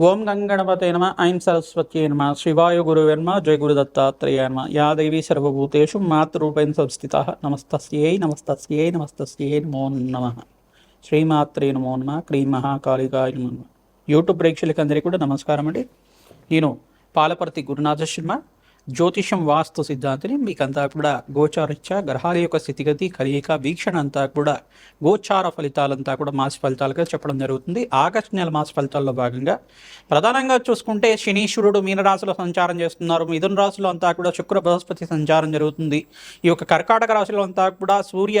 ఓం గంగణపతే నమ ఐం సరస్వత్యే నమ శివాయ గురువర్మ జయ గురు దత్తాత్రేయ నమ యా దేవీ సర్వభూతేషు మాతృరూపేణ సంస్థిత నమస్తస్యై నమస్తస్యై నమస్తస్యై నమో నమ. శ్రీమాత్రే నమో నమ క్రీ మహాకాళికాయ నమ. యూట్యూబ్ ప్రేక్షకులందరికీ కూడా నమస్కారం అండి. నేను పాలపర్తి గురునాథ శర్మ జ్యోతిషం వాస్తు సిద్ధాంతిని మీకంతా కూడా గోచారిత్యా గ్రహాల యొక్క స్థితిగతి కలియిక వీక్షణ అంతా కూడా గోచార ఫలితాలంతా కూడా మాస ఫలితాలుగా చెప్పడం జరుగుతుంది. ఆగస్టు నెల మాస ఫలితాల్లో భాగంగా ప్రధానంగా చూసుకుంటే శనీశ్వరుడు మీనరాశిలో సంచారం చేస్తున్నారు. మిథున రాశిలో అంతా కూడా శుక్ర బృహస్పతి సంచారం జరుగుతుంది. ఈ యొక్క కర్కాటక రాశిలో అంతా కూడా సూర్య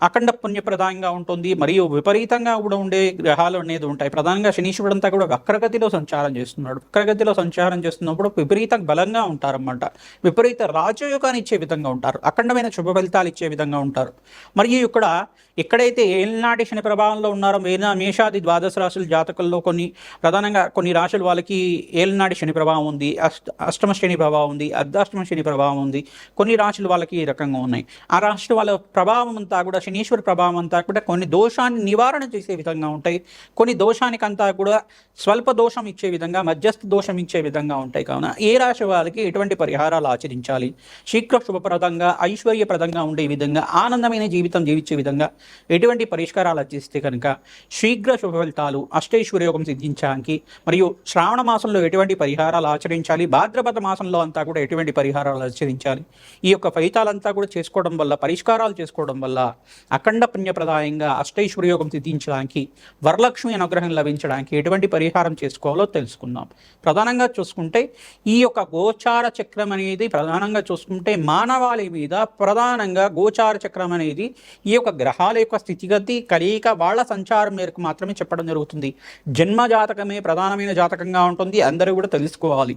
అఖండ పుణ్యప్రదాయంగా ఉంటుంది మరియు విపరీతంగా కూడా ఉండే గ్రహాలు అనేది ఉంటాయి. ప్రధానంగా శనీశ్వరుడు అంతా కూడా వక్రగతిలో సంచారం చేస్తున్నాడు. వక్రగతిలో సంచారం చేస్తున్నప్పుడు విపరీత బలంగా ఉంటారన్నమాట. విపరీత రాజయోగాన్ని ఇచ్చే విధంగా ఉంటారు. అఖండమైన శుభ ఫలితాలు ఇచ్చే విధంగా ఉంటారు. మరియు ఇక్కడ ఎక్కడైతే ఏలినాటి శని ప్రభావంలో ఉన్నారో మేనా మేషాది ద్వాదశ రాశుల జాతకుల్లో కొన్ని ప్రధానంగా కొన్ని రాశులు వాళ్ళకి ఏలినాటి శని ప్రభావం ఉంది అష్ట అష్టమ శని ప్రభావం ఉంది అర్ధాష్టమ శని ప్రభావం ఉంది. కొన్ని రాశులు వాళ్ళకి ఈ రకంగా ఉన్నాయి. ఆ రాశుల వాళ్ళ ప్రభావం అంతా కూడా శనీశ్వర ప్రభావం అంతా కూడా కొన్ని దోషాన్ని నివారణ చేసే విధంగా ఉంటాయి. కొన్ని దోషానికంతా కూడా స్వల్ప దోషం ఇచ్చే విధంగా మధ్యస్థ దోషం ఇచ్చే విధంగా ఉంటాయి. కావున ఏ రాశి వారికి ఎటువంటి పరిహారాలు ఆచరించాలి? శీఘ్ర శుభప్రదంగా ఐశ్వర్యప్రదంగా ఉండే విధంగా ఆనందమైన జీవితం జీవించే విధంగా ఎటువంటి పరిష్కారాలు ఆచరిస్తే కనుక శీఘ్ర శుభ ఫలితాలు అష్టైశ్వర్య యోగం సిద్ధించడానికి మరియు శ్రావణ మాసంలో ఎటువంటి పరిహారాలు ఆచరించాలి భాద్రపద మాసంలో అంతా కూడా ఎటువంటి పరిహారాలు ఆచరించాలి ఈ యొక్క ఫలితాలంతా కూడా చేసుకోవడం వల్ల పరిష్కారాలు చేసుకోవడం వల్ల అఖండ పుణ్యప్రదాయంగా అష్టైశ్వర్యోగం సిద్ధించడానికి వరలక్ష్మి అనుగ్రహం లభించడానికి ఎటువంటి పరిహారం చేసుకోవాలో తెలుసుకుందాం. ప్రధానంగా చూసుకుంటే ఈ యొక్క గోచార చక్రం అనేది ప్రధానంగా చూసుకుంటే మానవాళి మీద ప్రధానంగా గోచార చక్రం అనేది ఈ యొక్క గ్రహాల యొక్క స్థితిగతి కలయిక వాళ్ళ సంచారం మేరకు మాత్రమే చెప్పడం జరుగుతుంది. జన్మ జాతకమే ప్రధానమైన జాతకంగా ఉంటుంది. అందరూ కూడా తెలుసుకోవాలి.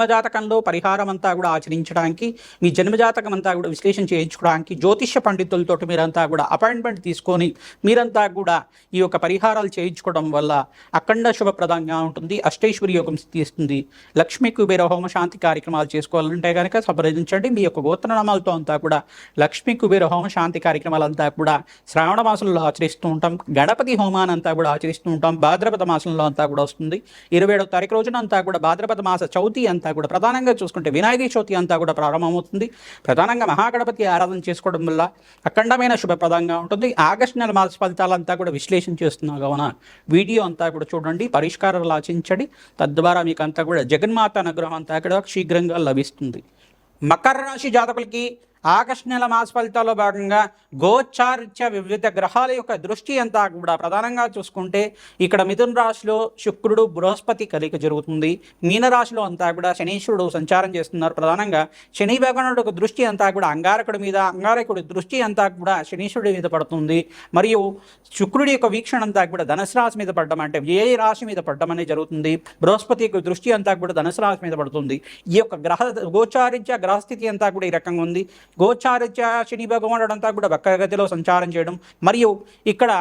జన్మజాతకంలో పరిహారం అంతా కూడా ఆచరించడానికి మీ జన్మజాతకం అంతా కూడా విశ్లేషణ చేయించుకోవడానికి జ్యోతిష్య పండితులతో మీరంతా కూడా అపాయింట్మెంట్ తీసుకొని మీరంతా కూడా ఈ యొక్క పరిహారాలు చేయించుకోవడం వల్ల అఖండ శుభప్రదంగా ఉంటుంది అష్టైశ్వరి యోగం తీస్తుంది. లక్ష్మీ కుబేర హోమ శాంతి కార్యక్రమాలు చేసుకోవాలంటే కనుక సంప్రదించండి. మీ యొక్క గోత్రనామాలతో అంతా కూడా లక్ష్మీ కుబేర హోమ శాంతి కార్యక్రమాలంతా కూడా శ్రావణ మాసంలో ఆచరిస్తూ ఉంటాం. గణపతి హోమానంతా కూడా ఆచరిస్తూ ఉంటాం. భాద్రపద మాసంలో అంతా కూడా వస్తుంది. ఇరవై ఏడవ తారీఖు రోజున అంతా కూడా భాద్రపద మాస చౌతి అంతా అంతా కూడా ప్రధానంగా చూసుకుంటే వినాయక చవితి అంతా కూడా ప్రారంభమవుతుంది. ప్రధానంగా మహాగణపతి ఆరాధన చేసుకోవడం వల్ల అఖండమైన శుభప్రదంగా ఉంటుంది. ఆగస్టు నెల మాస ఫలితాలంతా కూడా విశ్లేషణ చేస్తున్నా కావున వీడియో అంతా కూడా చూడండి పరిష్కారాలు ఆచించండి తద్వారా మీకు అంతా కూడా జగన్మాత అనుగ్రహం అంతా కూడా శీఘ్రంగా లభిస్తుంది. మకర రాశి జాతకులకి ఆగస్టు నెల మాస ఫలితాల్లో భాగంగా గోచారిత్య వివిధ గ్రహాల యొక్క దృష్టి అంతా కూడా ప్రధానంగా చూసుకుంటే ఇక్కడ మిథున రాశిలో శుక్రుడు బృహస్పతి కలిక జరుగుతుంది. మీనరాశిలో అంతా కూడా శనీశ్వరుడు సంచారం చేస్తున్నారు. ప్రధానంగా శని భగవానుడు దృష్టి అంతా కూడా అంగారకుడి మీద అంగారకుడి దృష్టి అంతా కూడా శనీశ్వరుడి మీద పడుతుంది. మరియు శుక్రుడి యొక్క వీక్షణ అంతా కూడా ధనుసు రాశి మీద పడడం అంటే ఏ రాశి మీద పడడం అనేది జరుగుతుంది. బృహస్పతి యొక్క దృష్టి అంతా కూడా ధనుసు రాశి మీద పడుతుంది. ఈ యొక్క గ్రహ గోచారిత్య గ్రహస్థితి అంతా కూడా ఈ రకంగా ఉంది. గోచారిత్య శని భగవానుడు అంతా కూడా వక్రగతిలో సంచారం చేయడం. మరియు ఇక్కడ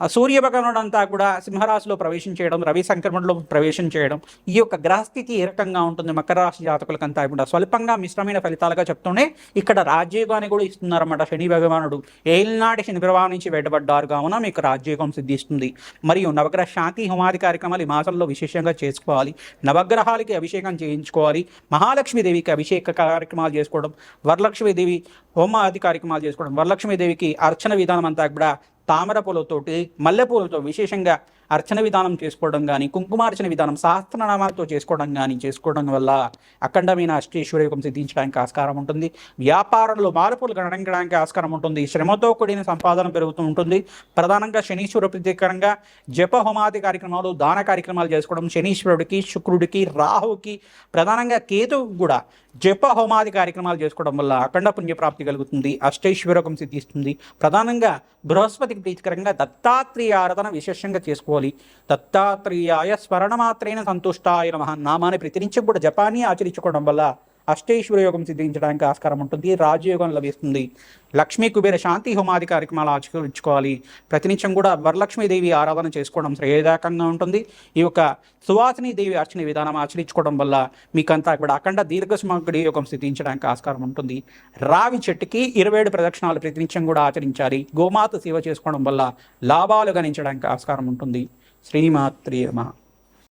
సూర్య అంతా కూడా సింహరాశిలో ప్రవేశం చేయడం రవి సంక్రమణలో ప్రవేశం చేయడం ఈ యొక్క గ్రహస్థితి ఏ రకంగా ఉంటుంది మకర రాశి జాతకులకంతా కూడా స్వల్పంగా మిశ్రమైన ఫలితాలుగా చెప్తూనే ఇక్కడ రాజ్యోగాన్ని కూడా ఇస్తున్నారన్నమాట శని భగవానుడు. ఏలినాటి శని ప్రభావం నుంచి వెంటబడ్డారు కావున మీకు రాజ్యోగం సిద్ధిస్తుంది. మరియు నవగ్రహ శాంతి హోమాది కార్యక్రమాలు ఈ మాసంలో విశేషంగా చేసుకోవాలి. నవగ్రహాలకి అభిషేకం చేయించుకోవాలి. మహాలక్ష్మీదేవికి అభిషేక కార్యక్రమాలు చేసుకోవడం వరలక్ష్మీదేవి హోమాది కార్యక్రమాలు చేసుకోవడం వరలక్ష్మీదేవికి అర్చన విధానం అంతా కూడా తామర పూలతోటి మల్లెపూలతో విశేషంగా అర్చన విధానం చేసుకోవడం కానీ కుంకుమార్చన విధానం సహస్రనామాలతో చేసుకోవడం కానీ చేసుకోవడం వల్ల అఖండమైన అష్టేశ్వర్యకం సిద్ధించడానికి ఆస్కారం ఉంటుంది. వ్యాపారంలో మార్పులు గణించడానికి ఆస్కారం ఉంటుంది. శ్రమతో కూడిన సంపాదన పెరుగుతూ ఉంటుంది. ప్రధానంగా శనీశ్వర ప్రత్యేకంగా జప హోమాది కార్యక్రమాలు దాన కార్యక్రమాలు చేసుకోవడం శనీశ్వరుడికి శుక్రుడికి రాహుకి ప్రధానంగా కేతువు కూడా జప హోమాది కార్యక్రమాలు చేసుకోవడం వల్ల అఖండ పుణ్యప్రాప్తి కలుగుతుంది అష్టైశ్వరకం సిద్ధిస్తుంది. ప్రధానంగా బృహస్పతికి ప్రీతికరంగా దత్తాత్రేయ ఆరాధన విశేషంగా చేసుకోవాలి. దత్తాత్రేయాయ స్మరణమాత్రైన సంతుష్టాయ నమ. నామాన్ని ప్రతినించి కూడా జపాన్ని ఆచరించుకోవడం వల్ల అష్టేశ్వర యోగం సిద్ధించడానికి ఆస్కారం ఉంటుంది రాజయోగం లభిస్తుంది. లక్ష్మీ కుబేర శాంతి హోమాది కార్యక్రమాలు ఆచరించుకోవాలి. ప్రతినిత్యం కూడా వరలక్ష్మీదేవి ఆరాధన చేసుకోవడం శ్రేయదాయకంగా ఉంటుంది. ఈ యొక్క సువాసిని దేవి అర్చన విధానం ఆచరించుకోవడం వల్ల మీకంతా కూడా అఖండ దీర్ఘసుమగ్గుడి యోగం సిద్ధించడానికి ఆస్కారం ఉంటుంది. రావి చెట్టుకి ఇరవై ఏడు ప్రదక్షిణాలు ప్రతినిత్యం కూడా ఆచరించాలి. గోమాత సేవ చేసుకోవడం వల్ల లాభాలు గణించడానికి ఆస్కారం ఉంటుంది. శ్రీమాత్రి